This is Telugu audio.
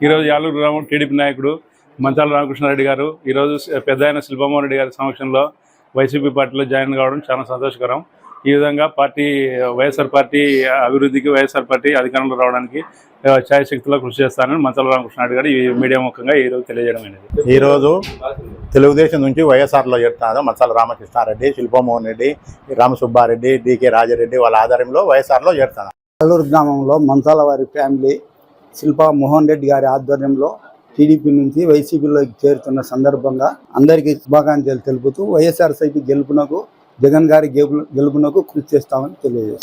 ఈరోజు యాలూరు గ్రామం టీడీపీ నాయకుడు మంచాల రామకృష్ణారెడ్డి గారు ఈరోజు పెద్ద ఆయన శిల్పమోహన్ రెడ్డి గారి సమక్షంలో వైసీపీ పార్టీలో జాయిన్ కావడం చాలా సంతోషకరం. ఈ విధంగా పార్టీ వైఎస్ఆర్ పార్టీ అభివృద్ధికి వైఎస్ఆర్ పార్టీ అధికారంలో రావడానికి ఛాయశక్తిలో కృషి చేస్తానని మంచాల రామకృష్ణారెడ్డి గారు ఈ మీడియా ముఖంగా ఈరోజు తెలియజేయడం అనేది. ఈరోజు తెలుగుదేశం నుంచి వైఎస్ఆర్లో చేరుతున్నారు మత్సాల రామకృష్ణారెడ్డి శిల్పమోహన్ రెడ్డి రామసుబ్బారెడ్డి డికే రాజారెడ్డి వాళ్ళ ఆధ్వర్యంలో వైఎస్ఆర్లో చేరుతున్నారు. అల్లూరు గ్రామంలో మంచాల వారి ఫ్యామిలీ శిల్పా మోహన్ రెడ్డి గారి ఆధ్వర్యంలో టీడీపీ నుంచి వైసీపీలోకి చేరుతున్న సందర్భంగా అందరికీ శుభాకాంక్షలు తెలుపుతూ వైఎస్ఆర్సీపీ గెలుపునకు జగన్ గారి గెలుపునకు కృషి చేస్తామని తెలియజేస్తాం